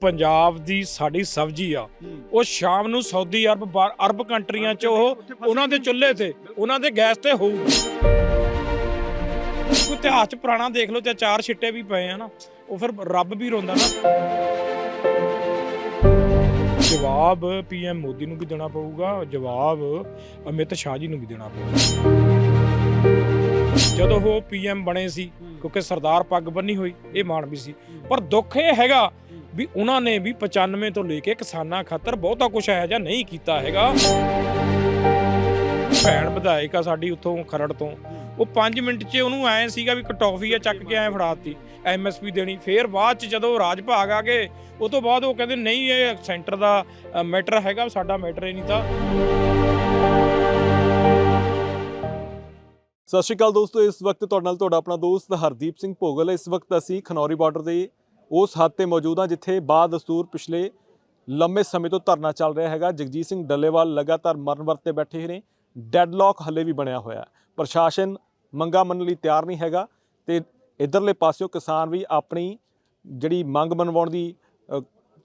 ਪੰਜਾਬ ਦੀ ਸਾਡੀ ਸਬਜ਼ੀ ਆ ਉਹ ਸ਼ਾਮ ਨੂੰ ਸਾਊਦੀ ਅਰਬ ਅਰਬ ਕੰਟਰੀਆਂ 'ਚ ਉਹ ਉਹਨਾਂ ਦੇ ਚੁੱਲ੍ਹੇ ਤੇ ਉਹਨਾਂ ਦੇ ਗੈਸ ਤੇ ਹੋਊਗੀ ਕੋਈ ਇਤਿਹਾਸ 'ਚ ਪੁਰਾਣਾ ਦੇਖ ਲਓ ਤੇ ਚਾਰ ਛਿੱਟੇ ਵੀ ਪਏ ਆ ਨਾ ਉਹ ਫਿਰ ਰੱਬ ਵੀ ਰੋਂਦਾ ਨਾ। ਜਵਾਬ ਪੀਐਮ ਮੋਦੀ ਨੂੰ ਵੀ ਦੇਣਾ ਪਊਗਾ ਜਵਾਬ ਅਮਿਤ ਸ਼ਾਹ ਜੀ ਨੂੰ ਵੀ ਦੇਣਾ ਪਊਗਾ। ਜਦੋਂ ਉਹ ਪੀਐਮ ਬਣੇ ਸੀ ਕਿਉਂਕਿ ਸਰਦਾਰ ਪੱਗ ਬੰਨੀ ਹੋਈ ਇਹ ਮਾਣ ਵੀ ਸੀ। ਪਰ ਦੁੱਖ ਇਹ ਹੈਗਾ ਵੀ ਉਹਨਾਂ ਨੇ ਵੀ 95 ਤੋਂ ਲੈ ਕੇ ਕਿਸਾਨਾਂ ਖਾਤਰ ਬਹੁਤਾ ਕੁਝ ਹੈ ਜਾਂ ਨਹੀਂ ਕੀਤਾ ਹੈਗਾ। ਭੈਣ ਵਿਧਾਇਕ ਆ ਸਾਡੀ ਉੱਥੋਂ ਖਰੜ ਤੋਂ। ਉਹ 5 ਮਿੰਟ 'ਚ ਉਹਨੂੰ ਐ ਸੀਗਾ ਵੀ ਇੱਕ ਟੌਫੀ ਆ ਚੱਕ ਕੇ ਐ ਫੜਾਤੀ ਐਮਐਸਪੀ ਦੇਣੀ। ਫੇਰ ਬਾਅਦ 'ਚ ਜਦੋਂ ਰਾਜ ਭਾਗ ਆ ਗਏ, ਉਹ ਤੋਂ ਬਾਅਦ ਉਹ ਕਹਿੰਦੇ, ਨਹੀਂ, ਇਹ ਸੈਂਟਰ ਦਾ ਮੈਟਰ ਹੈਗਾ, ਸਾਡਾ ਮੈਟਰ ਹੀ ਨਹੀਂ ਤਾਂ। ਸਤਿ ਸ਼੍ਰੀ ਅਕਾਲ ਦੋਸਤੋ, ਇਸ ਵਕਤ ਤੁਹਾਡੇ ਨਾਲ ਤੁਹਾਡਾ ਆਪਣਾ ਦੋਸਤ ਹਰਦੀਪ ਸਿੰਘ ਭੋਗਲ ਇਸ ਵਕਤ ਅਸੀਂ ਖਨੌਰੀ ਬਾਰਡਰ ਦੇ ਉਸ ਹੱਦ ਤੇ ਮੌਜੂਦ ਹਾਂ ਜਿੱਥੇ ਬਾਦਸਤੂਰ ਪਿਛਲੇ ਲੰਮੇ ਸਮੇਂ ਤੋਂ ਧਰਨਾ ਚੱਲ ਰਿਹਾ ਹੈਗਾ। ਜਗਜੀਤ ਸਿੰਘ ਡੱਲੇਵਾਲ ਲਗਾਤਾਰ ਮਰਨ ਵਰਤ ਤੇ ਬੈਠੇ ਨੇ। ਡੈਡਲੌਕ ਹੱਲੇ ਵੀ ਬਣਿਆ ਹੋਇਆ। ਪ੍ਰਸ਼ਾਸਨ ਮੰਗਾ ਮੰਨਣ ਲਈ ਤਿਆਰ ਨਹੀਂ ਹੈਗਾ ਤੇ ਇਧਰਲੇ ਪਾਸਿਓਂ ਕਿਸਾਨ ਵੀ ਆਪਣੀ ਜਿਹੜੀ ਮੰਗ ਮਨਵਾਉਣ ਦੀ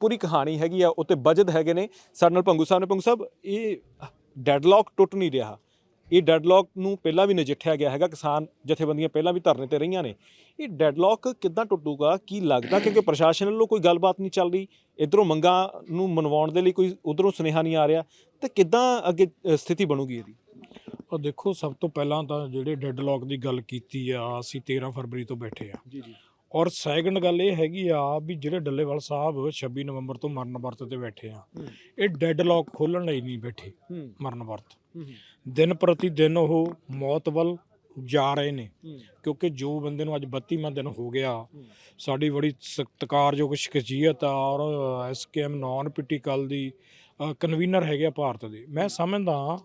ਪੂਰੀ ਕਹਾਣੀ ਹੈਗੀ ਆ, ਉੱਤੇ ਬਜਦ ਹੈਗੇ ਨੇ। ਸਾਡੇ ਨਾਲ ਪੰਗੂ ਸਾਹਿਬ ਨੇ। ਪੰਗੂ ਸਾਹਿਬ, ਇਹ ਡੈਡਲੌਕ ਟੁੱਟ ਨਹੀਂ ਰਿਹਾ। ਇਹ ਡੈਡਲੌਕ ਨੂੰ ਪਹਿਲਾਂ ਵੀ ਨਜਿੱਠਿਆ ਗਿਆ ਹੈਗਾ ਕਿਸਾਨ ਜਥੇਬੰਦੀਆਂ ਪਹਿਲਾਂ ਵੀ ਧਰਨੇ ਤੇ ਰਹੀਆਂ ਨੇ। ਇਹ ਡੈਡਲੌਕ ਕਿੱਦਾਂ ਟੁੱਟੂਗਾ ਕੀ ਲੱਗਦਾ? ਕਿਉਂਕਿ ਪ੍ਰਸ਼ਾਸਨ ਵੱਲੋਂ ਕੋਈ ਗੱਲਬਾਤ ਨਹੀਂ ਚੱਲ ਰਹੀ। ਇਧਰੋਂ ਮੰਗਾਂ ਨੂੰ ਮਨਵਾਉਣ ਦੇ ਲਈ ਕੋਈ ਉਧਰੋਂ ਸੁਨੇਹਾ ਨਹੀਂ ਆ ਰਿਹਾ। ਤੇ ਕਿੱਦਾਂ ਅੱਗੇ ਸਥਿਤੀ ਬਣੂਗੀ ਇਹਦੀ? ਉਹ ਦੇਖੋ ਸਭ ਤੋਂ ਪਹਿਲਾਂ ਤਾਂ ਜਿਹੜੇ ਡੈਡਲੌਕ ਦੀ ਗੱਲ ਕੀਤੀ ਆ ਅਸੀਂ 13 ਫਰਵਰੀ ਤੋਂ ਬੈਠੇ ਆ। ਜੀ ਜੀ। ਔਰ ਸੈਕੰਡ ਗੱਲ ਇਹ ਹੈਗੀ ਆ ਵੀ ਜਿਹੜੇ ਡੱਲੇਵਾਲ ਸਾਹਿਬ 26 ਨਵੰਬਰ ਤੋਂ ਮਰਨ ਵਰਤ ਤੇ ਬੈਠੇ ਆ। ਇਹ ਡੈਡਲੌਕ ਖੋਲਣ ਲਈ ਨਹੀਂ ਬੈਠੇ ਮਰਨ ਵਰਤ। ਦਿਨ ਪ੍ਰਤੀ ਦਿਨ ਉਹ ਮੌਤ ਵੱਲ ਜਾ ਰਹੇ ਨੇ ਕਿਉਂਕਿ ਜੋ ਬੰਦੇ ਨੂੰ ਅੱਜ 32ਵਾਂ ਦਿਨ ਹੋ ਗਿਆ ਸਾਡੀ ਬੜੀ ਸਤਿਕਾਰਯੋਗ ਸ਼ਖਸੀਅਤ ਆ ਔਰ ਐਸਕੇਐਮ ਨਾਨ ਪੋਲੀਟੀਕਲ ਦੀ ਕਨਵੀਨਰ ਹੈਗੇ ਆ ਭਾਰਤ ਦੇ। ਮੈਂ ਸਮਝਦਾ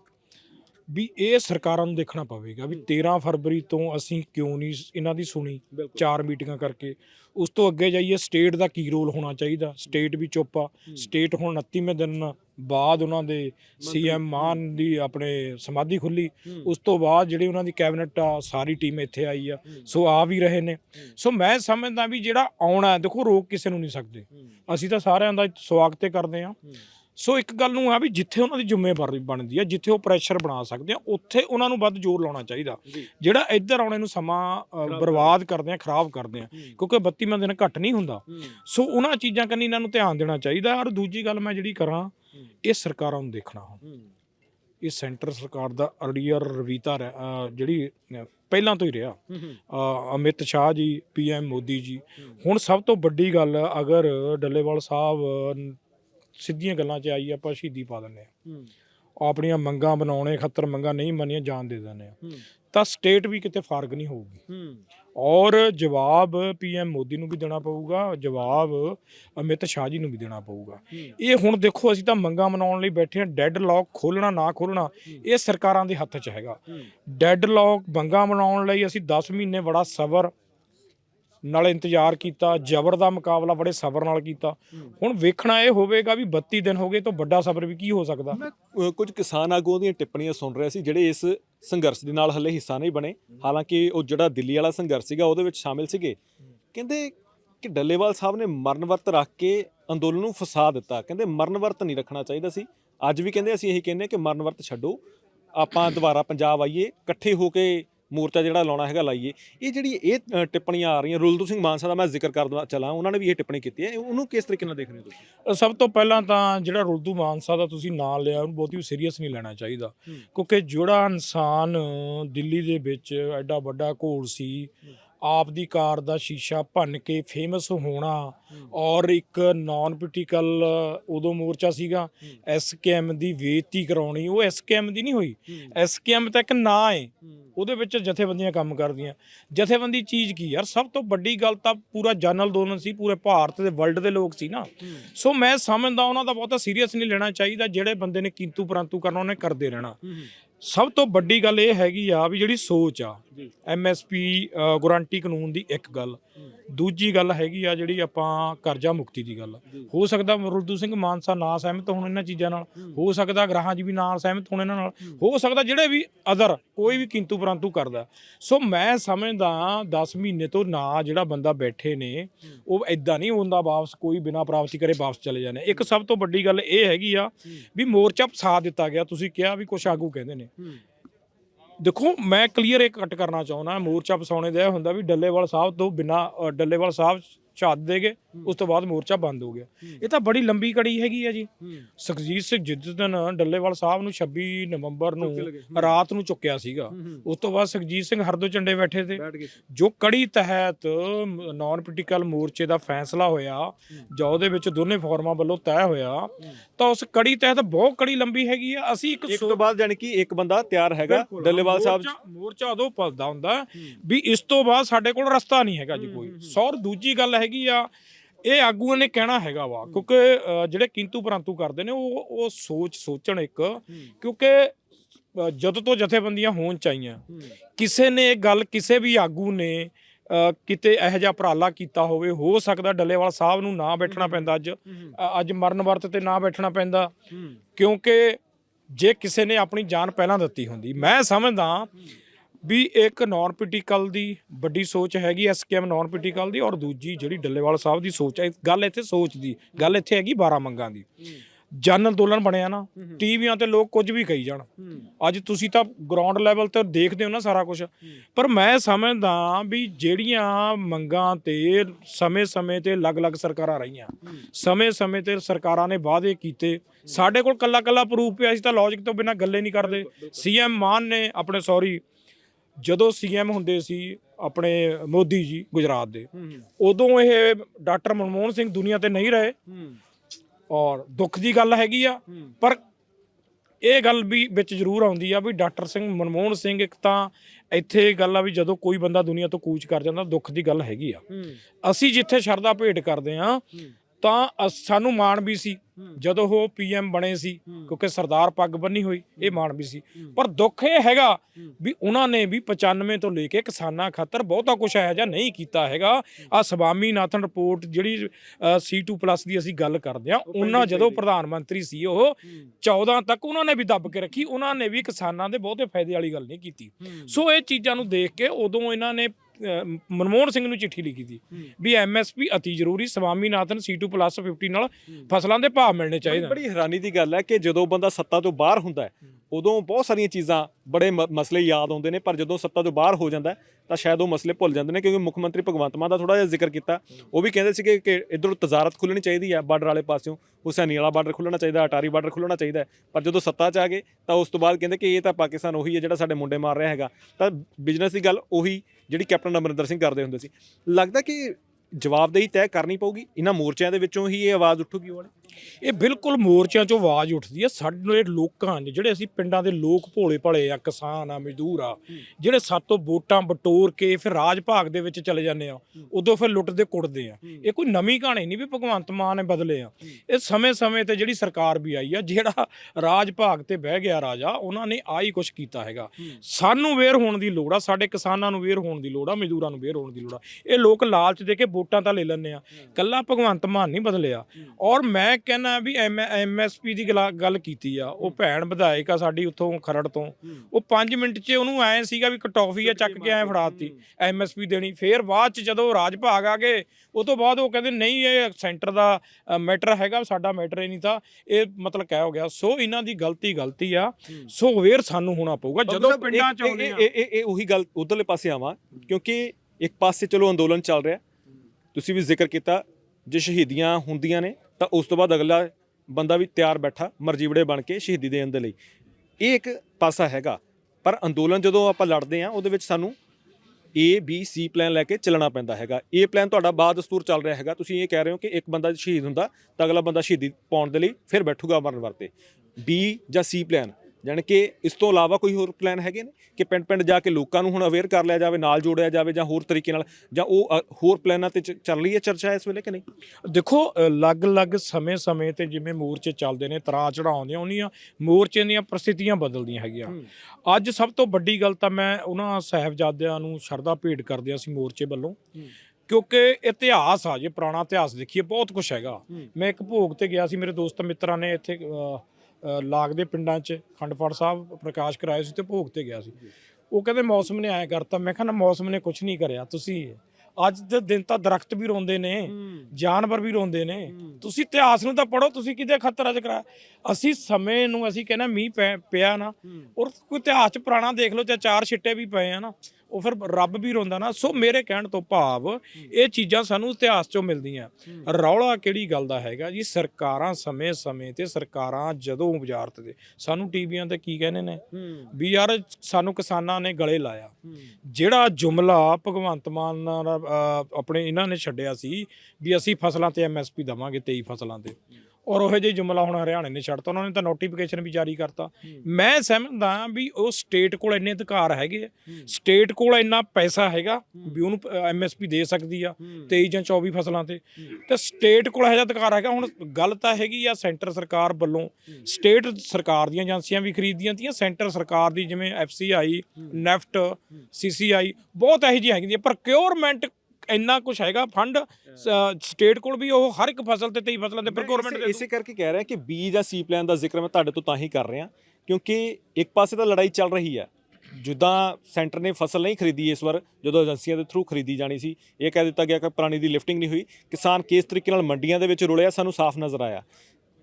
ਵੀ ਇਹ ਸਰਕਾਰਾਂ ਨੂੰ ਦੇਖਣਾ ਪਵੇਗਾ ਵੀ 13 ਫਰਵਰੀ ਤੋਂ ਅਸੀਂ ਕਿਉਂ ਨਹੀਂ ਇਹਨਾਂ ਦੀ ਸੁਣੀ ਚਾਰ ਮੀਟਿੰਗਾਂ ਕਰਕੇ। ਉਸ ਤੋਂ ਅੱਗੇ ਜਾਈਏ ਸਟੇਟ ਦਾ ਕੀ ਰੋਲ ਹੋਣਾ ਚਾਹੀਦਾ? ਸਟੇਟ ਵੀ ਚੁੱਪ ਆ। ਸਟੇਟ ਹੁਣ 29ਵੇਂ ਦਿਨ ਬਾਅਦ ਉਹਨਾਂ ਦੇ ਸੀਐਮ ਮਾਨ ਦੀ ਆਪਣੇ ਸਮਾਧੀ ਖੁੱਲੀ ਉਸ ਤੋਂ ਬਾਅਦ ਜਿਹੜੀ ਉਹਨਾਂ ਦੀ ਕੈਬਨਿਟ ਆ ਸਾਰੀ ਟੀਮ ਇੱਥੇ ਆਈ ਆ। ਸੋ ਆ ਵੀ ਰਹੇ ਨੇ। ਸੋ ਮੈਂ ਸਮਝਦਾ ਵੀ ਜਿਹੜਾ ਆਉਣਾ ਦੇਖੋ ਰੋਕ ਕਿਸੇ ਨੂੰ ਨਹੀਂ ਸਕਦੇ। ਅਸੀਂ ਤਾਂ ਸਾਰਿਆਂ ਦਾ ਸਵਾਗਤ ਕਰਦੇ ਆ ਸੋ ਇੱਕ ਗੱਲ ਨੂੰ ਆ ਵੀ ਜਿੱਥੇ ਉਹਨਾਂ ਦੀ ਜ਼ਿੰਮੇਵਾਰੀ ਬਣਦੀ ਆ ਜਿੱਥੇ ਉਹ ਪ੍ਰੈਸ਼ਰ ਬਣਾ ਸਕਦੇ ਆ ਉੱਥੇ ਉਹਨਾਂ ਨੂੰ ਵੱਧ ਜ਼ੋਰ ਲਾਉਣਾ ਚਾਹੀਦਾ। ਜਿਹੜਾ ਇੱਧਰ ਆਉਣੇ ਨੂੰ ਸਮਾਂ ਬਰਬਾਦ ਕਰਦੇ ਆ ਖਰਾਬ ਕਰਦੇ ਆ ਕਿਉਂਕਿ 32ਵਾਂ ਦਿਨ ਘੱਟ ਨਹੀਂ ਹੁੰਦਾ। ਸੋ ਉਹਨਾਂ ਚੀਜ਼ਾਂ ਕੰਨੀ ਇਹਨਾਂ ਨੂੰ ਧਿਆਨ ਦੇਣਾ ਚਾਹੀਦਾ। ਔਰ ਦੂਜੀ ਗੱਲ ਮੈਂ ਜਿਹੜੀ ਕਰਾਂ ਇਹ ਸਰਕਾਰਾਂ ਨੂੰ ਦੇਖਣਾ ਹੁਣ। ਇਹ ਸੈਂਟਰ ਸਰਕਾਰ ਦਾ ਅਰਲੀਅਰ ਰਵੀਤਾ ਜਿਹੜੀ ਪਹਿਲਾਂ ਤੋਂ ਹੀ ਰਿਹਾ। ਅਮਿਤ ਸ਼ਾਹ ਜੀ ਪੀਐਮ ਮੋਦੀ ਜੀ। ਹੁਣ ਸਭ ਤੋਂ ਵੱਡੀ ਗੱਲ ਅਗਰ ਡੱਲੇਵਾਲ ਸਾਹਿਬ ਸਿੱਧੀਆਂ ਗੱਲਾਂ 'ਚ ਆਈ ਆਪਾਂ ਸ਼ਹੀਦੀ ਪਾ ਦਿੰਦੇ ਆ ਆਪਣੀਆਂ ਮੰਗਾਂ ਬਣਾਉਣੇ ਖੱਤਰ ਮੰਗਾਂ ਨਹੀਂ ਮੰਨੀਆਂ ਜਾਨ ਦੇ ਦਿੰਦੇ ਆ ਤਾਂ ਸਟੇਟ ਵੀ ਕਿਤੇ ਫ਼ਰਕ ਨਹੀਂ ਹੋਊਗੀ। ਔਰ ਜਵਾਬ ਪੀਐਮ ਮੋਦੀ ਨੂੰ ਵੀ ਦੇਣਾ ਪਊਗਾ ਜਵਾਬ ਅਮਿਤ ਸ਼ਾਹ ਜੀ ਨੂੰ ਵੀ ਦੇਣਾ ਪਊਗਾ। ਇਹ ਹੁਣ ਦੇਖੋ ਅਸੀਂ ਤਾਂ ਮੰਗਾਂ ਮਨਾਉਣ ਲਈ ਬੈਠੇ ਹਾਂ ਡੈਡ ਲੌਕ ਖੋਲਣਾ ਨਾ ਖੋਲਣਾ ਇਹ ਸਰਕਾਰਾਂ ਦੇ ਹੱਥ 'ਚ ਹੈਗਾ। ਡੈਡ ਲੌਕ ਮੰਗਾਂ ਮਨਾਉਣ ਲਈ ਅਸੀਂ 10 ਮਹੀਨੇ ਬੜਾ ਸਬਰ ਨਾਲ ਇੰਤਜ਼ਾਰ ਕੀਤਾ ਜ਼ਬਰ ਦਾ ਮੁਕਾਬਲਾ ਬੜੇ ਸਬਰ ਨਾਲ ਕੀਤਾ। ਹੁਣ ਵੇਖਣਾ ਇਹ ਹੋਵੇਗਾ ਵੀ 32 ਦਿਨ ਹੋ ਗਏ ਤਾਂ ਵੱਡਾ ਸਬਰ ਵੀ ਕੀ ਹੋ ਸਕਦਾ। ਕੁਝ ਕਿਸਾਨ ਆਗੂਆਂ ਦੀਆਂ ਟਿੱਪਣੀਆਂ ਸੁਣ ਰਹੇ ਸੀ ਜਿਹੜੇ ਇਸ ਸੰਘਰਸ਼ ਦੇ ਨਾਲ ਹੱਲੇ ਹਿੱਸਾ ਨਹੀਂ ਬਣੇ। ਹਾਲਾਂਕਿ ਉਹ ਜਿਹੜਾ ਦਿੱਲੀ ਵਾਲਾ ਸੰਘਰਸ਼ ਸੀਗਾ ਉਹਦੇ ਵਿੱਚ ਸ਼ਾਮਿਲ ਸੀਗੇ। ਕਹਿੰਦੇ ਕਿ ਡੱਲੇਵਾਲ ਸਾਹਿਬ ਨੇ ਮਰਨ ਵਰਤ ਰੱਖ ਕੇ ਅੰਦੋਲਨ ਨੂੰ ਫਸਾ ਦਿੱਤਾ। ਕਹਿੰਦੇ ਮਰਨ ਵਰਤ ਨਹੀਂ ਰੱਖਣਾ ਚਾਹੀਦਾ ਸੀ। ਅੱਜ ਵੀ ਕਹਿੰਦੇ ਅਸੀਂ ਇਹੀ ਕਹਿੰਦੇ ਕਿ ਮਰਨ ਵਰਤ ਛੱਡੋ। ਆਪਾਂ ਦੁਬਾਰਾ ਪੰਜਾਬ ਆਈਏ ਇਕੱਠੇ ਹੋ ਕੇ ਮੋਰਚਾ ਜਿਹੜਾ ਲਾਉਣਾ ਹੈਗਾ ਲਾਈਏ। ਇਹ ਜਿਹੜੀ ਇਹ ਟਿੱਪਣੀਆਂ ਆ ਰਹੀਆਂ ਰੁਲਦੂ ਸਿੰਘ ਮਾਨਸਾ ਦਾ ਮੈਂ ਜ਼ਿਕਰ ਕਰਦਾ ਚਲਾਂ ਉਹਨਾਂ ਨੇ ਵੀ ਇਹ ਟਿੱਪਣੀ ਕੀਤੀ ਹੈ। ਉਹਨੂੰ ਕਿਸ ਤਰੀਕੇ ਨਾਲ ਦੇਖ ਰਹੇ ਹੋ ਤੁਸੀਂ? ਸਭ ਤੋਂ ਪਹਿਲਾਂ ਤਾਂ ਜਿਹੜਾ ਰੁਲਦੂ ਮਾਨਸਾ ਦਾ ਤੁਸੀਂ ਨਾਂ ਲਿਆ ਉਹਨੂੰ ਬਹੁਤੀ ਸੀਰੀਅਸ ਨਹੀਂ ਲੈਣਾ ਚਾਹੀਦਾ। ਕਿਉਂਕਿ ਜਿਹੜਾ ਇਨਸਾਨ ਦਿੱਲੀ ਦੇ ਵਿੱਚ ਐਡਾ ਵੱਡਾ ਘੋਲ ਸੀ ਆਪ ਦੀ ਕਾਰ ਦਾ ਸ਼ੀਸ਼ਾ ਭੰਨ ਕੇ ਫੇਮਸ ਹੋਣਾ ਔਰ ਇੱਕ ਨਾਨ ਪੋਲੀਟੀਕਲ ਉਦੋਂ ਮੋਰਚਾ ਸੀਗਾ। ਐਸਕੇਐਮ ਦੀ ਵੇਚਤੀ ਕਰਾਉਣੀ ਉਹ ਐਸਕੇਐਮ ਦੀ ਨਹੀਂ ਹੋਈ। ਐਸਕੇਐਮ ਤਾਂ ਇੱਕ ਨਾਂ ਹੈ। ਉਹਦੇ ਵਿੱਚ ਜਥੇਬੰਦੀਆਂ ਕੰਮ ਕਰਦੀਆਂ। ਜਥੇਬੰਦੀ ਚੀਜ਼ ਕੀ ਯਾਰ? ਸਭ ਤੋਂ ਵੱਡੀ ਗੱਲ ਤਾਂ ਪੂਰਾ ਜਨਰਲ ਅੰਦੋਲਨ ਸੀ ਪੂਰੇ ਭਾਰਤ ਦੇ ਵਰਲਡ ਦੇ ਲੋਕ ਸੀ ਨਾ। ਸੋ ਮੈਂ ਸਮਝਦਾ ਉਹਨਾਂ ਦਾ ਬਹੁਤਾ ਸੀਰੀਅਸ ਨਹੀਂ ਲੈਣਾ ਚਾਹੀਦਾ ਜਿਹੜੇ ਬੰਦੇ ਨੇ ਕੀਤੂ ਪਰੰਤੂ ਕਰਨਾ ਉਹਨੇ ਕਰਦੇ ਰਹਿਣਾ। ਸਭ ਤੋਂ ਵੱਡੀ ਗੱਲ ਇਹ ਹੈਗੀ ਆ ਵੀ ਜਿਹੜੀ ਸੋਚ ਆ ਐਮਐਸਪੀ ਗਾਰੰਟੀ ਕਾਨੂੰਨ ਦੀ ਇੱਕ ਗੱਲ। ਦੂਜੀ ਗੱਲ ਹੈਗੀ ਆ ਜਿਹੜੀ ਆਪਾਂ ਕਰਜ਼ਾ ਮੁਕਤੀ ਦੀ ਗੱਲ। ਹੋ ਸਕਦਾ ਮਰੁਲਦੂ ਸਿੰਘ ਮਾਨਸਾ ਨਾ ਸਹਿਮਤ ਹੋਣ ਇਹਨਾਂ ਚੀਜ਼ਾਂ ਨਾਲ। ਹੋ। ਸਕਦਾ ਗ੍ਰਾਹਾਂ ਜੀ ਵੀ ਨਾ ਸਹਿਮਤ ਹੋਣ ਇਹਨਾਂ ਨਾਲ। ਹੋ। ਸਕਦਾ ਜਿਹੜੇ ਵੀ ਅਦਰ ਕੋਈ ਵੀ ਕਿੰਤੂ ਪਰੰਤੂ ਕਰਦਾ। ਸੋ ਮੈਂ ਸਮਝਦਾ 10 ਮਹੀਨੇ ਤੋਂ ਨਾ ਜਿਹੜਾ ਬੰਦਾ ਬੈਠੇ ਨੇ ਉਹ ਐਦਾਂ ਨਹੀਂ ਹੁੰਦਾ ਵਾਪਸ ਕੋਈ ਬਿਨਾ ਪ੍ਰਾਪਤੀ ਕਰੇ ਵਾਪਸ ਚਲੇ ਜਾਂਦੇ। ਇੱਕ ਸਭ ਤੋਂ ਵੱਡੀ ਗੱਲ ਇਹ ਹੈਗੀ ਆ ਵੀ ਮੋਰਚਾ ਫਸਾ ਦਿੱਤਾ ਗਿਆ। ਤੁਸੀਂ ਕਿਹਾ ਵੀ ਕੁਛ ਆਗੂ ਕਹਿੰਦੇ ਨੇ। ਦੇਖੋ, ਮੈਂ ਕਲੀਅਰ ਇਹ ਕੱਟ ਕਰਨਾ ਚਾਹੁੰਦਾ, ਮੋਰਚਾ ਫਸਾਉਣੇ ਦਾ ਇਹ ਹੁੰਦਾ ਵੀ ਡੱਲੇਵਾਲ ਸਾਹਿਬ ਤੋਂ ਬਿਨਾ ਡੱਲੇਵਾਲ ਸਾਹਿਬ ਸ਼ਹਾਦਤ ਦੇ ਗਏ ਉਸ ਤੋਂ ਬਾਅਦ ਮੋਰਚਾ ਬੰਦ ਹੋ ਗਿਆ। ਇਹ ਤਾਂ ਬੜੀ ਲੰਬੀ ਕੜੀ ਹੈਗੀ ਆ ਜੀ। ਸੁਖਜੀਤ ਸਿੰਘ ਜਿਸ ਦਿਨ ਡੱਲੇਵਾਲ ਸਾਹਿਬ ਨੂੰ 26 ਨਵੰਬਰ ਨੂੰ ਰਾਤ ਨੂੰ ਚੁੱਕਿਆ ਸੀਗਾ ਉਸ ਤੋਂ ਬਾਅਦ ਸੁਖਜੀਤ ਸਿੰਘ ਹਰਦੋ ਝੰਡੇ ਬੈਠੇ ਤੇ। ਜੋ ਕੜੀ ਤਹਿਤ ਨਾਨ ਪੋਲੀਟੀਕਲ ਮੋਰਚੇ ਦਾ ਫੈਸਲਾ ਹੋਇਆ ਜਾਂ ਉਹਦੇ ਵਿੱਚ ਦੋਨੇ ਫੋਰਮਾਂ ਵੱਲੋਂ ਤੈਅ ਹੋਇਆ ਤਾਂ ਉਸ ਕੜੀ ਤਹਿਤ ਬਹੁਤ ਕੜੀ ਲੰਬੀ ਹੈਗੀ ਆ। ਅਸੀਂ ਇੱਕ ਤੋਂ ਬਾਅਦ ਜਾਨੀ ਕਿ ਇੱਕ ਬੰਦਾ ਤਿਆਰ ਹੈਗਾ ਡੱਲੇਵਾਲ ਸਾਹਿਬ ਮੋਰਚਾ ਮੋਰਚਾ ਉਦੋਂ ਪਲਦਾ ਹੁੰਦਾ ਵੀ ਇਸ ਤੋਂ ਬਾਅਦ ਸਾਡੇ ਕੋਲ ਰਸਤਾ ਨਹੀਂ ਹੈਗਾ ਜੀ ਕੋਈ। ਸੌਰ ਦੂਜੀ ਗੱਲ ਹੈਗੀ ਆ ਇਹ ਆਗੂਆਂ ਨੇ ਕਹਿਣਾ ਹੈਗਾ ਵਾ ਕਿਉਂਕਿ ਅ, ਜਿਹੜੇ ਕਿੰਤੂ ਪਰੰਤੂ ਕਰਦੇ ਨੇ ਉਹ ਉਹ ਸੋਚ ਸੋਚਣ ਇੱਕ ਕਿਉਂਕਿ ਅ, ਜਦੋਂ ਤੋਂ ਜਥੇਬੰਦੀਆਂ ਹੋਣ ਚਾਹੀਆਂ ਕਿਸੇ ਨੇ ਇਹ ਗੱਲ ਕਿਸੇ ਵੀ ਆਗੂ ਨੇ ਅ, ਕਿਤੇ ਇਹੋ ਜਿਹਾ ਉਪਰਾਲਾ ਕੀਤਾ ਹੋਵੇ ਹੋ ਸਕਦਾ ਡੱਲੇਵਾਲ ਸਾਹਿਬ ਨੂੰ ਨਾ ਬੈਠਣਾ ਪੈਂਦਾ ਅੱਜ ਅ, ਅੱਜ ਮਰਨ ਵਰਤ ਤੇ ਨਾ ਬੈਠਣਾ ਪੈਂਦਾ। ਕਿਉਂਕਿ ਜੇ ਕਿਸੇ ਨੇ ਆਪਣੀ ਜਾਨ ਪਹਿਲਾਂ ਦਿੱਤੀ ਹੁੰਦੀ ਮੈਂ ਸਮਝਦਾ ਵੀ ਇੱਕ ਨਾਨ ਪੋਲੀਟੀਕਲ ਦੀ ਵੱਡੀ ਸੋਚ ਹੈਗੀ ਐਸਕੇਐਮ ਨਾਨ ਪੋਲੀਟੀਕਲ ਦੀ ਔਰ ਦੂਜੀ ਜਿਹੜੀ ਡੱਲੇਵਾਲ ਸਾਹਿਬ ਦੀ ਸੋਚ ਹੈ ਗੱਲ ਇੱਥੇ ਸੋਚ ਦੀ ਗੱਲ ਇੱਥੇ ਹੈਗੀ 12 ਮੰਗਾਂ ਦੀ। ਜਨ ਅੰਦੋਲਨ ਬਣਿਆ ਨਾ ਟੀਵੀਆਂ ਤੇ ਲੋਕ ਕੁਝ ਵੀ ਕਹੀ ਜਾਣ। ਅੱਜ ਤੁਸੀਂ ਤਾਂ ਗਰਾਊਂਡ ਲੈਵਲ ਤੇ ਦੇਖਦੇ ਹੋ ਨਾ ਸਾਰਾ ਕੁਝ ਪਰ ਮੈਂ ਸਮਝਦਾ ਵੀ ਜਿਹੜੀਆਂ ਮੰਗਾਂ ਤੇ ਸਮੇਂ-ਸਮੇਂ ਤੇ ਅਲੱਗ-ਅਲੱਗ ਸਰਕਾਰਾਂ ਰਹੀਆਂ। ਸਮੇਂ-ਸਮੇਂ ਤੇ ਸਰਕਾਰਾਂ ਨੇ ਵਾਅਦੇ ਕੀਤੇ। ਸਾਡੇ ਕੋਲ ਕੱਲਾ-ਕੱਲਾ ਪ੍ਰੂਫ ਪਿਆ ਸੀ ਤਾਂ ਲੌਜੀਕ ਤੋਂ ਬਿਨਾਂ ਗੱਲੇ ਨਹੀਂ ਕਰਦੇ। ਸੀਐਮ ਮਾਨ ਨੇ ਆਪਣੇ ਸੌਰੀ ਜਦੋਂ ਸੀਐਮ ਹੁੰਦੇ ਸੀ ਆਪਣੇ ਮੋਦੀ ਜੀ ਗੁਜਰਾਤ ਦੇ ਉਦੋਂ ਇਹ ਡਾਕਟਰ ਮਨਮੋਹਨ ਸਿੰਘ ਦੁਨੀਆ ਤੇ ਨਹੀਂ ਰਹੇ। ਔਰ ਦੁੱਖ ਦੀ ਗੱਲ ਹੈਗੀ ਆ ਪਰ ਇਹ ਗੱਲ ਵੀ ਵਿੱਚ ਜ਼ਰੂਰ ਆਉਂਦੀ ਆ ਵੀ ਡਾਕਟਰ ਸਿੰਘ ਮਨਮੋਹਨ ਸਿੰਘ ਇੱਕ ਤਾਂ ਇੱਥੇ ਇਹ ਗੱਲ ਆ ਵੀ ਜਦੋਂ ਕੋਈ ਬੰਦਾ ਦੁਨੀਆ ਤੋਂ ਕੂਚ ਕਰ ਜਾਂਦਾ ਦੁੱਖ ਦੀ ਗੱਲ ਹੈਗੀ ਆ। ਅਸੀਂ ਜਿੱਥੇ ਸ਼ਰਧਾ ਭੇਟ ਕਰਦੇ ਆ ਤਾਂ ਅਸ- ਸਾਨੂੰ ਮਾਣ ਵੀ ਸੀ। ਜਦੋਂ ਉਹ ਪੀਐਮ ਬਣੇ ਸੀ ਕਿਉਂਕਿ ਸਰਦਾਰ ਪੱਗ ਬੰਨੀ ਹੋਈ ਇਹ ਮਾਣ ਵੀ ਸੀ। ਪਰ ਦੁੱਖ ਇਹ ਹੈਗਾ ਵੀ ਉਹਨਾਂ ਨੇ ਵੀ 95 ਤੋਂ ਲੈ ਕੇ ਕਿਸਾਨਾਂ ਖਾਤਰ ਬਹੁਤਾ ਕੁਝ ਇਹੋ ਜਿਹਾ ਨਹੀਂ ਕੀਤਾ ਹੈਗਾ। ਆ ਸਵਾਮੀਨਾਥਨ ਰਿਪੋਰਟ ਜਿਹੜੀ C2+ ਦੀ ਅਸੀਂ ਗੱਲ ਕਰਦੇ ਆ ਉਹਨਾਂ ਜਦੋਂ ਪ੍ਰਧਾਨ ਮੰਤਰੀ ਸੀ ਉਹ 14 ਤੱਕ ਉਹਨਾਂ ਨੇ ਵੀ ਦੱਬ ਕੇ ਰੱਖੀ ਉਹਨਾਂ ਨੇ ਵੀ ਕਿਸਾਨਾਂ ਦੇ ਬਹੁਤੇ ਫਾਇਦੇ ਵਾਲੀ ਗੱਲ ਨਹੀਂ ਕੀਤੀ। ਸੋ ਇਹ ਚੀਜ਼ਾਂ ਨੂੰ ਦੇਖ ਕੇ ਉਦੋਂ ਇਹਨਾਂ ਨੇ ਮਨਮੋਹਨ ਸਿੰਘ ਨੂੰ ਚਿੱਠੀ ਲਿਖੀ ਸੀ ਵੀ ਐਮਐਸਪੀ ਅਤੀ ਜ਼ਰੂਰੀ ਸਵਾਮੀਨਾਥਨ C2+ 50 ਨਾਲ ਫਸਲਾਂ ਦੇ ਭਾਅ ਮਿਲਣੇ ਚਾਹੀਦੇ ਬੜੀ ਹੈਰਾਨੀ ਦੀ ਗੱਲ ਹੈ ਕਿ ਜਦੋਂ ਬੰਦਾ ਸੱਤਾ ਤੋਂ ਬਾਹਰ ਹੁੰਦਾ ਹੈ। ਉਦੋਂ ਬਹੁਤ ਸਾਰੀਆਂ ਚੀਜ਼ਾਂ ਬੜੇ ਮ- ਮਸਲੇ ਯਾਦ ਆਉਂਦੇ ਨੇ, ਪਰ ਜਦੋਂ ਸੱਤਾ ਤੋਂ ਬਾਹਰ ਹੋ ਜਾਂਦਾ, ਤਾਂ ਸ਼ਾਇਦ ਉਹ ਮਸਲੇ ਭੁੱਲ ਜਾਂਦੇ ਨੇ, ਕਿਉਂਕਿ ਮੁੱਖ ਮੰਤਰੀ ਭਗਵੰਤ ਮਾਨ ਦਾ ਥੋੜਾ ਜਿਹਾ ਜ਼ਿਕਰ ਕੀਤਾ। ਉਹ ਵੀ ਕਹਿੰਦੇ ਸੀਗੇ ਕਿ ਇਧਰੋਂ ਤਜ਼ਾਰਤ ਖੁੱਲਣੀ ਚਾਹੀਦੀ ਹੈ, ਬਾਰਡਰ ਵਾਲੇ ਪਾਸਿਓਂ। ਹੁਸੈਨੀ ਵਾਲਾ ਬਾਰਡਰ ਖੁੱਲਣਾ ਚਾਹੀਦਾ, ਅਟਾਰੀ ਬਾਰਡਰ ਖੁੱਲਣਾ ਚਾਹੀਦਾ ਪਰ ਜਦੋਂ ਸੱਤਾ 'ਚ ਆ ਗਏ, ਤਾਂ ਉਸ ਤੋਂ ਬਾਅਦ ਕਹਿੰਦੇ ਕਿ ਇਹ ਤਾਂ ਪਾਕਿਸਤਾਨ ਉਹੀ ਹੈ ਜਿਹੜਾ ਸਾਡੇ ਮੁੰਡੇ ਮਾਰ ਰਿਹਾ ਹੈਗਾ। ਤਾਂ ਬਿਜ਼ਨਸ ਦੀ ਗੱਲ ਉਹੀ ਜਿਹੜੀ ਕੈਪਟਨ ਅਮਰਿੰਦਰ ਸਿੰਘ ਕਰਦੇ ਹੁੰਦੇ ਸੀ। ਲੱਗਦਾ ਕਿ ਜਵਾਬਦੇਹੀ ਤੈਅ ਕਰਨੀ ਪਊਗੀ। ਇਹਨਾਂ ਮੋਰਚਿਆਂ ਦੇ ਵਿੱਚੋਂ ਹੀ ਇਹ ਆਵਾਜ਼ ਉੱਠੂਗੀ ਉਹ ਵਾਲੀ। ਇਹ ਬਿਲਕੁਲ ਮੋਰਚਿਆਂ 'ਚੋਂ ਆਵਾਜ਼ ਉੱਠਦੀ ਹੈ ਸਾਡੇ ਲੋਕਾਂ ਨੇ ਜਿਹੜੇ ਅਸੀਂ ਪਿੰਡਾਂ ਦੇ ਲੋਕ ਭੋਲੇ ਭਲੇ ਆ ਕਿਸਾਨ ਆ ਮਜ਼ਦੂਰ ਆ ਜਿਹੜੇ ਸਾਤੋਂ ਵੋਟਾਂ ਬਟੋਰ ਕੇ ਫਿਰ ਰਾਜ ਭਾਗ ਦੇ ਵਿੱਚ ਚਲੇ ਜਾਂਦੇ ਆ ਉਦੋਂ ਫਿਰ ਲੁੱਟਦੇ ਕੁੱਟਦੇ ਆ। ਇਹ ਕੋਈ ਨਵੀਂ ਕਹਾਣੀ ਨਹੀਂ ਵੀ ਭਗਵੰਤ ਮਾਨ ਨੇ ਬਦਲੇ ਆ। ਇਹ ਸਮੇਂ-ਸਮੇਂ ਤੇ ਜਿਹੜੀ ਸਰਕਾਰ ਵੀ ਆਈ ਆ ਜਿਹੜਾ ਰਾਜ ਭਾਗ ਤੇ ਬਹਿ ਗਿਆ ਰਾਜਾ ਉਹਨਾਂ ਨੇ ਆਹੀ ਕੁਝ ਕੀਤਾ ਹੈਗਾ। ਸਾਨੂੰ ਵੇਰ ਹੋਣ ਦੀ ਲੋੜ ਆ ਸਾਡੇ ਕਿਸਾਨਾਂ ਨੂੰ ਵੇਰ ਹੋਣ ਦੀ ਲੋੜ ਆ ਮਜ਼ਦੂਰਾਂ ਨੂੰ ਵੇਰ ਹੋਣ ਦੀ ਲੋੜ ਆ। ਇਹ ਲੋਕ ਲਾਲਚ ਦੇ ਕੇ ਵੋਟਾਂ ਤਾਂ ਲੈ ਲੈਂਦੇ ਆ ਕੱਲਾ ਭਗਵੰਤ ਮਾਨ ਨਹੀਂ ਬਦਲਿਆ। ਔਰ ਮੈਂ ਕਹਿੰਦਾ ਵੀ ਐਮਐਸਪੀ ਦੀ ਗਲਾ- ਗੱਲ ਕੀਤੀ ਆ। ਉਹ ਭੈਣ ਵਿਧਾਇਕ ਆ ਸਾਡੀ ਉੱਥੋਂ ਖਰੜ ਤੋਂ। ਉਹ 5 ਮਿੰਟ 'ਚ ਉਹਨੂੰ ਐ ਸੀਗਾ ਵੀ ਕਟੌਫੀ ਆ ਚੱਕ ਕੇ ਐ ਫੜਾਤੀ ਐਮਐਸਪੀ ਦੇਣੀ। ਫੇਰ ਬਾਅਦ 'ਚ ਜਦੋਂ ਰਾਜ ਭਾਗ ਆ ਗਏ ਉਹ ਤੋਂ ਬਾਅਦ ਉਹ ਕਹਿੰਦੇ ਨਹੀਂ ਇਹ ਸੈਂਟਰ ਦਾ ਮੈਟਰ ਹੈਗਾ ਸਾਡਾ ਮੈਟਰ ਹੀ ਨਹੀਂ ਤਾਂ ਇਹ ਮਤਲਬ ਕਹਿ ਹੋ ਗਿਆ? ਸੋ ਇਹਨਾਂ ਦੀ ਗਲਤੀ ਗਲਤੀ ਆ। ਸੋ ਅਵੇਅਰ ਸਾਨੂੰ ਹੋਣਾ ਪਊਗਾ। ਜਦੋਂ ਪਿੰਡਾਂ 'ਚ ਆਉਂਦੇ ਆ। ਇਹ ਇਹ ਇਹ ਉਹੀ ਗੱਲ ਉਧਰਲੇ ਪਾਸੇ ਆਵਾਂ ਕਿਉਂਕਿ ਇੱਕ ਪਾਸੇ ਚਲੋ ਅੰਦੋਲਨ ਚੱਲ ਰਿਹਾ। ਤੁਸੀਂ ਵੀ ਜ਼ਿਕਰ ਕੀਤਾ, ਜੇ ਸ਼ਹੀਦੀਆਂ ਹੁੰਦੀਆਂ ਨੇ, ਤਾਂ ਉਸ ਤੋਂ ਬਾਅਦ ਅਗਲਾ ਬੰਦਾ ਵੀ ਤਿਆਰ ਬੈਠਾ ਮਰਜੀਵੜੇ ਬਣ ਕੇ ਸ਼ਹੀਦੀ ਦੇਣ ਦੇ ਲਈ। ਇਹ ਇੱਕ ਪਾਸਾ ਹੈਗਾ, ਪਰ ਅੰਦੋਲਨ ਜਦੋਂ ਆਪਾਂ ਲੜਦੇ ਆ ਉਹਦੇ ਵਿੱਚ ਸਾਨੂੰ ਏ ਬੀ ਸੀ ਪਲਾਨ ਲੈ ਕੇ ਚੱਲਣਾ ਪੈਂਦਾ ਹੈਗਾ। ਇਹ ਪਲਾਨ ਤੁਹਾਡਾ ਬਾਦ ਦਸਤੂਰ ਚੱਲ ਰਿਹਾ ਹੈਗਾ, ਤੁਸੀਂ ਇਹ ਕਹਿ ਰਹੇ ਹੋ ਕਿ ਇੱਕ ਬੰਦਾ ਸ਼ਹੀਦ ਹੁੰਦਾ, ਤਾਂ ਅਗਲਾ ਬੰਦਾ ਸ਼ਹੀਦੀ ਪਾਉਣ ਦੇ ਲਈ ਫਿਰ ਬੈਠੂਗਾ ਮਰਨ ਵਰਤੇ। ਬੀ ਜਾਂ ਸੀ ਪਲਾਨ ਜਾਣੀ ਕਿ ਇਸ ਤੋਂ ਇਲਾਵਾ ਕੋਈ ਹੋਰ ਪਲਾਨ ਹੈਗੇ ਨੇ ਕਿ ਪਿੰਡ ਪਿੰਡ ਜਾ ਕੇ ਲੋਕਾਂ ਨੂੰ ਹੁਣ ਅਵੇਅਰ ਕਰ ਲਿਆ ਜਾਵੇ ਨਾਲ ਜੋੜਿਆ ਜਾਵੇ ਜਾਂ ਹੋਰ ਤਰੀਕੇ ਨਾਲ ਜਾਂ ਉਹ ਅ, ਹੋਰ ਪਲਾਨਾਂ ਤੇ ਚ- ਚੱਲ ਰਹੀ ਹੈ ਚਰਚਾ ਇਸ ਵੇਲੇ ਕਿ ਨਹੀਂ? ਦੇਖੋ ਅਲੱਗ-ਅਲੱਗ ਸਮੇਂ-ਸਮੇਂ ਤੇ ਜਿਵੇਂ ਮੋਰਚੇ ਚੱਲਦੇ ਨੇ ਤਰਾ ਚੜਾਉਂਦੇ ਉਹਨੀਆਂ ਮੋਰਚੇ ਦੀਆਂ ਪ੍ਰਸਥਿਤੀਆਂ ਬਦਲਦੀਆਂ ਹੈਗੀਆਂ। ਅੱਜ ਸਭ ਤੋਂ ਵੱਡੀ ਗੱਲ ਤਾਂ ਮੈਂ ਉਹਨਾਂ ਸਾਹਿਬਜ਼ਾਦਿਆਂ ਨੂੰ ਸ਼ਰਧਾ ਭੇਟ ਕਰਦੇ ਅਸੀਂ ਮੋਰਚੇ ਵੱਲੋਂ। ਕਿਉਂਕਿ ਇਤਿਹਾਸ ਆ ਜੇ ਪੁਰਾਣਾ ਇਤਿਹਾਸ ਦੇਖੀਏ ਬਹੁਤ ਕੁਝ ਹੈਗਾ। ਮੈਂ ਇੱਕ ਭੋਗ ਤੇ ਗਿਆ ਸੀ ਮੇਰੇ ਦੋਸਤ ਮਿੱਤਰਾਂ ਨੇ ਇੱਥੇ ਲਾਗ ਦੇ ਪਿੰਡਾਂ 'ਚ ਖੰਡਪੜ ਸਾਹਿਬ ਪ੍ਰਕਾਸ਼ ਕਰਾਏ ਸੀ ਤੇ ਭੋਗ ਤੇ ਗਿਆ ਸੀ। ਉਹ ਕਹਿੰਦੇ ਮੌਸਮ ਨੇ ਆਇਆ ਕਰਤਾ। ਮੈਂ ਕਿਹਾ ਨਾ ਮੌਸਮ ਨੇ ਕੁਝ ਨਹੀਂ ਕਰਿਆ। ਤੁਸੀਂ ਅੱਜ ਦੇ ਦਿਨ ਤਾਂ ਦਰਖਤ ਵੀ ਰੋਂਦੇ ਨੇ ਜਾਨਵਰ ਵੀ ਰੋਂਦੇ ਨੇ। ਤੁਸੀਂ ਇਤਿਹਾਸ ਨੂੰ ਤਾਂ ਪੜੋ ਤੁਸੀਂ ਕਿਹਦੇ ਖਤਰਾ ਚ ਕਰਾ ਅਸੀਂ ਸਮੇਂ ਨੂੰ ਅਸੀਂ ਕਹਿੰਦਾ ਮੀਂਹ ਪਿਆ ਨਾ। ਔਰ ਕੋਈ ਇਤਿਹਾਸ ਚ ਪੁਰਾਣਾ ਦੇਖ ਲਓ ਚਾਹੇ ਚਾਰ ਛਿੱਟੇ ਵੀ ਪਏ ਆ ਨਾ। ਉਹ ਫਿਰ ਰੱਬ ਵੀ ਰੋਂਦਾ ਨਾ ਸੋ ਮੇਰੇ ਕਹਿਣ ਤੋਂ ਭਾਵ ਇਹ ਚੀਜ਼ਾਂ ਸਾਨੂੰ ਇਤਿਹਾਸ ਚੋਂ ਮਿਲਦੀਆਂ। ਰੌਲਾ ਕਿਹੜੀ ਗੱਲ ਦਾ ਹੈਗਾ ਜੀ? ਸਰਕਾਰਾਂ ਸਮੇਂ-ਸਮੇਂ ਤੇ ਸਰਕਾਰਾਂ ਜਦੋਂ ਵਜ਼ਾਰਤ ਦੇ ਸਾਨੂੰ ਟੀਵੀਆਂ ਤੇ ਕੀ ਕਹਿੰਦੇ ਨੇ? ਵੀ ਯਾਰ ਸਾਨੂੰ ਕਿਸਾਨਾਂ ਨੇ ਗਲੇ ਲਾਇਆ। ਜਿਹੜਾ ਜੁਮਲਾ ਭਗਵੰਤ ਮਾਨ ਆਪਣੇ ਇਹਨਾਂ ਨੇ ਛੱਡਿਆ ਸੀ ਵੀ ਅਸੀਂ ਫਸਲਾਂ ਤੇ ਐਮਐਸਪੀ ਦਵਾਂਗੇ 23 ਫਸਲਾਂ ਤੇ। ਔਰ ਉਹ ਜਿਹੇ ਜੁਮਲਾ ਹੁਣ ਹਰਿਆਣੇ ਨੇ ਛੱਡਤਾ, ਉਹਨਾਂ ਨੇ ਤਾਂ ਨੋਟੀਫਿਕੇਸ਼ਨ ਵੀ ਜਾਰੀ ਕਰਤਾ। ਮੈਂ ਸਮਝਦਾ ਵੀ ਉਹ ਸਟੇਟ ਕੋਲ ਇੰਨੇ ਅਧਿਕਾਰ ਹੈਗੇ ਆ। ਸਟੇਟ ਕੋਲ ਇੰਨਾ ਪੈਸਾ ਹੈਗਾ, ਵੀ ਉਹਨੂੰ ਐਮਐਸਪੀ ਦੇ ਸਕਦੀ ਆ 23 ਜਾਂ 24 ਫਸਲਾਂ ਤੇ। ਤੇ ਸਟੇਟ ਕੋਲ ਇਹੋ ਜਿਹਾ ਅਧਿਕਾਰ ਹੈਗਾ, ਹੁਣ ਗੱਲ ਤਾਂ ਹੈਗੀ ਆ ਸੈਂਟਰ ਸਰਕਾਰ ਵੱਲੋਂ। ਸਟੇਟ ਸਰਕਾਰ ਦੀਆਂ ਏਜੰਸੀਆਂ ਵੀ ਖਰੀਦਦੀਆਂ ਤੀਆਂ, ਸੈਂਟਰ ਸਰਕਾਰ ਦੀ ਜਿਵੇਂ ਐਫਸੀਆਈ ਨੈਫਟ ਸੀਸੀਆਈ ਬਹੁਤ ਇਹੋ ਜਿਹੀਆਂ ਹੈਗੀਆਂ ਪ੍ਰੋਕਿਉਰਮੈਂਟ ਇੰਨਾ ਕੁਝ ਹੈਗਾ ਫੰਡ ਸਟੇਟ ਕੋਲ ਵੀ ਉਹ ਹਰ ਇੱਕ ਫਸਲ ਤੇ 23 ਫਸਲਾਂ ਤੇ ਪ੍ਰੋਕਿਉਰਮੈਂਟ ਇਸੇ- ਇਸੇ ਕਰਕੇ ਕਹਿ ਰਿਹਾ ਕਿ ਬੀ ਜਾਂ ਸੀ ਪਲਾਨ ਦਾ ਜ਼ਿਕਰ ਮੈਂ ਤੁਹਾਡੇ ਤੋਂ ਤਾਂ ਹੀ ਕਰ ਰਿਹਾ ਕਿਉਂਕਿ ਇੱਕ ਪਾਸੇ ਤਾਂ ਲੜਾਈ ਚੱਲ ਰਹੀ ਹੈ। ਜਿੱਦਾਂ ਸੈਂਟਰ ਨੇ ਫਸਲ ਨਹੀਂ ਖਰੀਦੀ ਇਸ ਵਾਰ ਜਦੋਂ ਏਜੰਸੀਆਂ ਦੇ ਥਰੂ ਖਰੀਦੀ ਜਾਣੀ ਸੀ ਇਹ ਕਹਿ ਦਿੱਤਾ ਗਿਆ ਕਿ ਪੁਰਾਣੀ ਦੀ ਲਿਫਟਿੰਗ ਨਹੀਂ ਹੋਈ। ਕਿਸਾਨ ਕਿਸ ਤਰੀਕੇ ਨਾਲ ਮੰਡੀਆਂ ਦੇ ਵਿੱਚ ਰੁਲਿਆ ਸਾਨੂੰ ਸਾਫ਼ ਨਜ਼ਰ ਆਇਆ।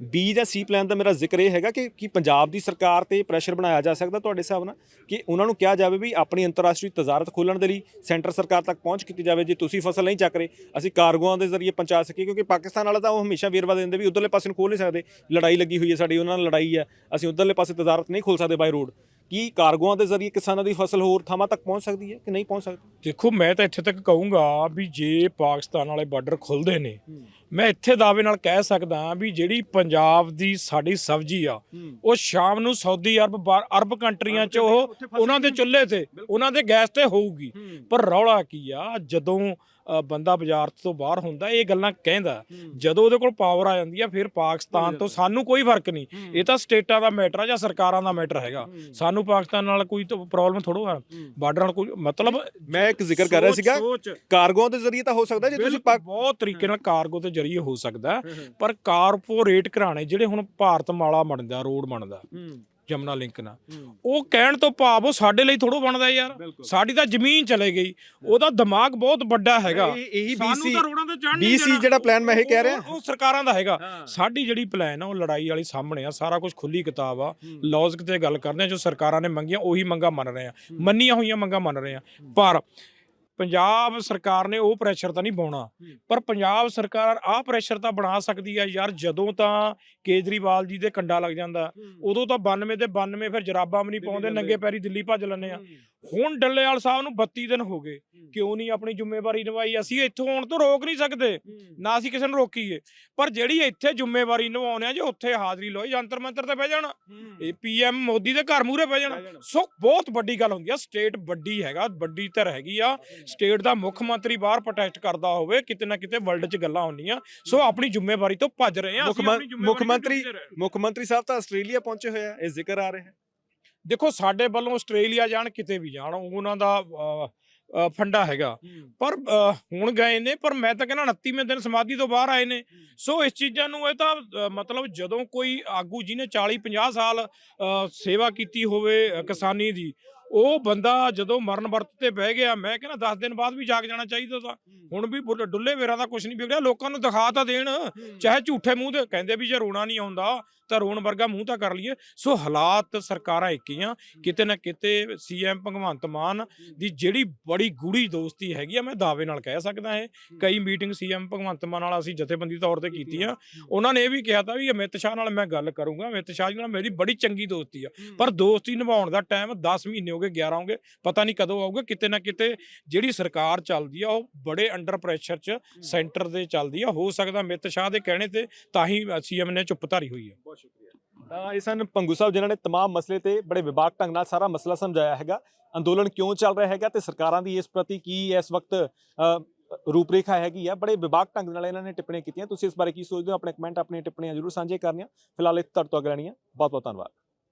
ਬੀ ਜਾਂ ਸੀ ਪਲਾਨ ਦਾ ਮੇਰਾ ਜ਼ਿਕਰ ਇਹ ਹੈਗਾ ਕਿ, ਕੀ ਪੰਜਾਬ ਦੀ ਸਰਕਾਰ ਤੇ ਪ੍ਰੈਸ਼ਰ ਬਣਾਇਆ ਜਾ ਸਕਦਾ ਤੁਹਾਡੇ ਹਿਸਾਬ ਨਾਲ ਕਿ ਉਹਨਾਂ ਨੂੰ ਕਿਹਾ ਜਾਵੇ ਵੀ ਆਪਣੀ ਅੰਤਰਰਾਸ਼ਟਰੀ ਤਜਾਰਤ ਖੋਲਣ ਦੇ ਲਈ ਸੈਂਟਰ ਸਰਕਾਰ ਤੱਕ ਪਹੁੰਚ ਕੀਤੀ ਜਾਵੇ, ਜੇ ਤੁਸੀਂ ਫਸਲ ਨਹੀਂ ਚੱਕ ਰਹੇ, ਅਸੀਂ ਕਾਰਗੋਆਂ ਦੇ ਜ਼ਰੀਏ ਪਹੁੰਚਾ ਸਕੀਏ, ਕਿਉਂਕਿ ਪਾਕਿਸਤਾਨ ਵਾਲਾ ਤਾਂ ਉਹ ਹਮੇਸ਼ਾ ਵੇਰਵਾ ਦਿੰਦੇ ਵੀ ਉਧਰਲੇ ਪਾਸੇ ਨੂੰ ਖੋਲ ਨਹੀਂ ਸਕਦੇ। ਲੜਾਈ ਲੱਗੀ ਹੋਈ ਹੈ, ਸਾਡੀ ਉਹਨਾਂ ਨਾਲ ਲੜਾਈ ਹੈ, ਅਸੀਂ ਉਧਰਲੇ ਪਾਸੇ ਤਜਾਰਤ ਨਹੀਂ ਖੋਲ ਸਕਦੇ ਬਾਈ ਰੋਡ ਕੀ ਕਾਰਗੋਆਂ ਦੇ ਜ਼ਰੀਏ ਕਿਸਾਨਾਂ ਦੀ ਫਸਲ ਹੋਰ ਥਾਵਾਂ ਤੱਕ ਪਹੁੰਚ ਸਕਦੀ ਹੈ ਕਿ ਨਹੀਂ ਪਹੁੰਚ ਸਕਦੀ? ਦੇਖੋ ਮੈਂ ਤਾਂ ਇੱਥੇ ਤੱਕ ਕਹੂੰਗਾ ਵੀ ਜੇ ਪਾਕਿਸਤਾਨ ਵਾਲੇ ਬਾਰਡਰ ਖੁੱਲਦੇ ਨੇ ਮੈਂ ਇੱਥੇ ਦਾਅਵੇ ਨਾਲ ਕਹਿ ਸਕਦਾ ਵੀ ਜਿਹੜੀ ਪੰਜਾਬ ਦੀ ਸਾਡੀ ਸਬਜ਼ੀ ਆ ਉਹ ਸ਼ਾਮ ਨੂੰ ਸਾਊਦੀ ਅਰਬ ਅਰਬ ਕੰਟਰੀਆਂ 'ਚ ਉਹ ਉਹਨਾਂ ਦੇ ਚੁੱਲ੍ਹੇ ਤੇ ਉਹਨਾਂ ਦੇ ਗੈਸ ਤੇ ਹੋਊਗੀ। ਪਰ ਰੌਲਾ ਕੀ ਆ ਜਦੋਂ ਬੰਦਾ ਬਾਜ਼ਾਰ ਤੋਂ ਬਾਹਰ ਹੁੰਦਾ ਇਹ ਗੱਲਾਂ ਕਹਿੰਦਾ। ਜਦੋਂ ਉਹਦੇ ਕੋਲ ਪਾਵਰ ਆ ਜਾਂਦੀ ਆ ਫਿਰ ਪਾਕਿਸਤਾਨ ਤੋਂ ਸਾਨੂੰ ਕੋਈ ਫ਼ਰਕ ਨਹੀਂ। ਇਹ ਤਾਂ ਸਟੇਟਾਂ ਦਾ ਮੈਟਰ ਆ ਜਾਂ ਸਰਕਾਰਾਂ ਦਾ ਮੈਟਰ ਹੈਗਾ। ਸਾਨੂੰ ਪਾਕਿਸਤਾਨ ਨਾਲ ਕੋਈ ਪ੍ਰੋਬਲਮ ਥੋੜੋ ਆ ਬਾਰਡਰ ਨਾਲ ਕੋਈ ਮਤਲਬ ਮੈਂ ਇੱਕ ਜ਼ਿਕਰ ਕਰ ਰਿਹਾ ਸੀਗਾ ਸੋਚ। ਕਾਰਗੋਆਂ ਦੇ ਜ਼ਰੀਏ ਤਾਂ ਹੋ ਸਕਦਾ ਜੇ ਤੁਸੀਂ ਬਹੁਤ ਤਰੀਕੇ ਨਾਲ ਕਾਰਗੋ ਦੇ ਜ਼ਰੀਏ ਹੋ ਸਕਦਾ। ਪਰ ਕਾਰਪੋਰੇਟ ਘਰਾਣੇ ਜਿਹੜੇ ਹੁਣ ਭਾਰਤ ਮਾਲਾ ਬਣਦਾ ਰੋਡ ਬਣਦਾ ਜਮਨਾ ਲਿੰਕ ਨਾਲ। ਉਹ ਕਹਿਣ ਤੋਂ ਭਾਵ ਉਹ ਸਾਡੇ ਲਈ ਥੋੜੋ ਬਣਦਾ ਯਾਰ। ਸਾਡੀ ਤਾਂ ਜ਼ਮੀਨ ਚਲੇ ਗਈ। ਉਹਦਾ ਦਿਮਾਗ ਬਹੁਤ ਵੱਡਾ ਹੈਗਾ। ਇਹ- BC ਦੇਣਾ। ਜਿਹੜਾ plan ਮੈਂ ਇਹ ਕਹਿ ਰਿਹਾ। ਉਹ- ਸਰਕਾਰਾਂ ਦਾ ਹੈਗਾ। ਸਾਡੀ ਜਿਹੜੀ ਪਲਾਨ ਆ ਉਹ ਲੜਾਈ ਵਾਲੀ ਸਾਹਮਣੇ ਆ। ਸਾਰਾ ਕੁਝ ਖੁੱਲੀ ਕਿਤਾਬ ਆ। ਲੌਜਿਕ ਤੇ ਗੱਲ ਕਰਦੇ ਆ। ਜੋ ਸਰਕਾਰਾਂ ਨੇ ਮੰਗੀਆਂ ਉਹੀ ਮੰਗਾਂ ਮੰਨ ਰਹੇ ਆ। ਮੰਨੀਆਂ ਹੋਈਆਂ ਮੰਗਾਂ ਮੰਨ ਰਹੇ ਆ। ਪਰ ਪੰਜਾਬ ਸਰਕਾਰ ਨੇ ਉਹ ਪ੍ਰੈਸ਼ਰ ਤਾਂ ਨਹੀਂ ਪਾਉਣਾ। ਪਰ ਪੰਜਾਬ ਸਰਕਾਰ ਆਹ ਪ੍ਰੈਸ਼ਰ ਤਾਂ ਬਣਾ ਸਕਦੀ ਆ ਯਾਰ ਜਦੋਂ ਤਾਂ ਕੇਜਰੀਵਾਲ ਜੀ ਦੇ ਕੰਡਾ ਲੱਗ ਜਾਂਦਾ ਉਦੋਂ ਤਾਂ 92 ਦੇ 92 ਫਿਰ ਜਰਾਬਾਂ ਵੀ ਨਹੀਂ ਪਾਉਂਦੇ ਨੰਗੇ ਪੈਰੀ ਦਿੱਲੀ ਭੱਜ ਲੈਂਦੇ ਆ। ਹੁਣ ਡੱਲੇਵਾਲ ਸਾਹਿਬ ਨੂੰ 32 ਦਿਨ ਹੋ ਗਏ। ਕਿਉਂ ਨਹੀਂ ਆਪਣੀ ਜ਼ਿੰਮੇਵਾਰੀ ਨਿਭਾਈ? ਅਸੀਂ ਇੱਥੋਂ ਆਉਣ ਤੋਂ ਰੋਕ ਨਹੀਂ ਸਕਦੇ। ਨਾ ਅਸੀਂ ਕਿਸੇ ਨੂੰ ਰੋਕੀਏ। ਪਰ ਜਿਹੜੀ ਇੱਥੇ ਜ਼ਿੰਮੇਵਾਰੀ ਨਿਭਾਉਣੇ ਆ ਜੇ ਉੱਥੇ ਹਾਜ਼ਰੀ ਲੋਏ ਜੰਤਰ ਮੰਤਰ ਤੇ ਬਹਿ ਜਾਣਾ। ਇਹ ਪੀਐਮ ਮੋਦੀ ਦੇ ਘਰ ਮੂਹਰੇ ਬਹਿ ਜਾਣਾ। ਸੋ ਬਹੁਤ ਵੱਡੀ ਗੱਲ ਹੁੰਦੀ ਆ ਸਟੇਟ ਵੱਡੀ ਹੈਗਾ ਵੱਡੀ ਧਰ ਹੈਗੀ ਆ। ਸਟੇਟ ਦਾ ਮੁੱਖ ਮੰਤਰੀ ਬਾਹਰ ਪ੍ਰੋਟੈਸਟ ਕਰਦਾ ਹੋਵੇ ਕਿਤੇ ਨਾ ਕਿਤੇ ਵਰਲਡ 'ਚ ਗੱਲਾਂ ਹੁੰਦੀਆਂ। ਸੋ ਆਪਣੀ ਜ਼ਿੰਮੇਵਾਰੀ ਤੋਂ ਭੱਜ ਰਹੇ ਆ ਮੁੱਖ ਮੰਤਰੀ-। ਮੁੱਖ ਮੰਤਰੀ ਸਾਹਿਬ ਤਾਂ ਆਸਟ੍ਰੇਲੀਆ ਪਹੁੰਚੇ ਹੋਏ ਆ ਇਹ ਜ਼ਿਕਰ ਆ ਰਿਹਾ ਹੈ। ਦੇਖੋ ਸਾਡੇ ਵੱਲੋਂ ਆਸਟ੍ਰੇਲੀਆ ਜਾਣ ਕਿਤੇ ਵੀ ਜਾਣ ਉਹਨਾਂ ਦਾ ਅ, ਫੰਡਾ ਹੈਗਾ। ਪਰ ਅ, ਹੁਣ ਗਏ ਨੇ ਪਰ ਮੈਂ ਤਾਂ ਕਹਿੰਦਾ 29ਵੇਂ ਦਿਨ ਸਮਾਧੀ ਤੋਂ ਬਾਹਰ ਆਏ ਨੇ। ਸੋ ਇਸ ਚੀਜ਼ਾਂ ਨੂੰ ਇਹ ਤਾਂ ਅ, ਮਤਲਬ ਜਦੋਂ ਕੋਈ ਆਗੂ ਜਿਹਨੇ 40 50 ਸਾਲ ਅ, ਸੇਵਾ ਕੀਤੀ ਹੋਵੇ ਅ, ਕਿਸਾਨੀ ਦੀ ਉਹ ਬੰਦਾ ਜਦੋਂ ਮਰਨ ਵਰਤ ਤੇ ਬਹਿ ਗਿਆ ਮੈਂ ਕਹਿੰਦਾ 10 ਦਿਨ ਬਾਅਦ ਵੀ ਜਾਗ ਜਾਣਾ ਚਾਹੀਦਾ ਤਾਂ। ਹੁਣ ਵੀ ਬੁੱਲ- ਡੁੱਲੇ ਵੇਰਾਂ ਦਾ ਕੁਝ ਨਹੀਂ ਵਿਗੜਿਆ ਲੋਕਾਂ ਨੂੰ ਦਿਖਾ ਤਾਂ ਦੇਣ ਚਾਹੇ ਝੂਠੇ ਮੂੰਹ ਤੇ ਕਹਿੰਦੇ ਵੀ ਜੇ ਰੋਣਾ ਨਹੀਂ ਆਉਂਦਾ ਤਾਂ ਰੋਣ ਵਰਗਾ ਮੂੰਹ ਤਾਂ ਕਰ ਲਈਏ। ਸੋ ਹਾਲਾਤ ਸਰਕਾਰਾਂ ਇੱਕ ਹੀ। ਆ ਕਿਤੇ ਨਾ ਕਿਤੇ ਸੀਐਮ ਭਗਵੰਤ ਮਾਨ ਦੀ ਜਿਹੜੀ ਬੜੀ ਗੂੜੀ ਦੋਸਤੀ ਹੈਗੀ ਆ ਮੈਂ ਦਾਅਵੇ ਨਾਲ ਕਹਿ ਸਕਦਾ ਹੈ। ਕਈ ਮੀਟਿੰਗ ਸੀਐਮ ਭਗਵੰਤ ਮਾਨ ਨਾਲ ਅਸੀਂ ਜਥੇਬੰਦੀ ਤੌਰ ਤੇ ਕੀਤੀਆਂ। ਉਹਨਾਂ ਨੇ ਇਹ ਵੀ ਕਿਹਾ ਤਾਂ ਵੀ ਅਮਿਤ ਸ਼ਾਹ ਨਾਲ ਮੈਂ ਗੱਲ ਕਰੂੰਗਾ। ਅਮਿਤ ਸ਼ਾਹ ਜੀ ਨਾਲ ਮੇਰੀ ਬੜੀ ਚੰਗੀ ਦੋਸਤੀ ਆ। ਪਰ ਦੋਸਤੀ ਨਿਭਾਉਣ ਦਾ ਟਾਈਮ 10 ਮਹੀਨੇ ਹੋ ਗਏ 11 ਹੋ ਗਏ ਪਤਾ ਨਹੀਂ ਕਦੋਂ ਆਊਗਾ ਕਿਤੇ ਨਾ ਕਿਤੇ ਜਿਹੜੀ ਸਰਕਾਰ ਚੱਲਦੀ ਆ ਉਹ ਬੜੇ ਅੰਡਰ ਪ੍ਰੈਸ਼ਰ 'ਚ ਸੈਂਟਰ ਦੇ ਚੱਲਦੀ ਆ ਹੋ ਸਕਦਾ ਅਮਿਤ ਸ਼ਾਹ ਦੇ ਕਹਿਣੇ ਤੇ ਤਾਂ ਹੀ ਸੀਐਮ ਨੇ ਚੁੱਪ ਧਾਰੀ ਹੋਈ ਹੈ ਬਹੁਤ ਸ਼ੁਕਰੀਆ ਤਾਂ ਇਹ ਸਨ ਪੰਗੂ ਸਾਹਿਬ ਜਿਨ੍ਹਾਂ ਨੇ तमाम ਮਸਲੇ ਤੇ ਬੜੇ ਵਿਭਾਗ ਢੰਗ ਨਾਲ ਸਾਰਾ ਮਸਲਾ ਸਮਝਾਇਆ ਹੈਗਾ ਅੰਦੋਲਨ ਕਿਉਂ ਚੱਲ ਰਿਹਾ ਹੈਗਾ ਤੇ ਸਰਕਾਰਾਂ ਦੀ ਇਸ ਪ੍ਰਤੀ ਕੀ ਇਸ ਵਕਤ ਅ, ਰੂਪਰੇਖਾ ਹੈਗੀ ਆ ਬੜੇ ਵਿਭਾਗ ਢੰਗ ਨਾਲ ਇਹਨਾਂ ਨੇ ਟਿੱਪਣੀਆਂ ਕੀਤੀਆਂ ਤੁਸੀਂ ਇਸ ਬਾਰੇ ਕੀ ਸੋਚਦੇ ਹੋ ਆਪਣੇ ਕਮੈਂਟ ਆਪਣੀਆਂ ਟਿੱਪਣੀਆਂ ਜ਼ਰੂਰ ਸਾਂਝੇ ਕਰਨੀਆਂ ਫਿਲਹਾਲ ਇਹ ਤੁਹਾਡੇ ਤੋਂ ਅਗਰ ਲੈਣੀਆਂ ਬਹੁਤ ਬਹੁਤ ਧੰਨਵਾਦ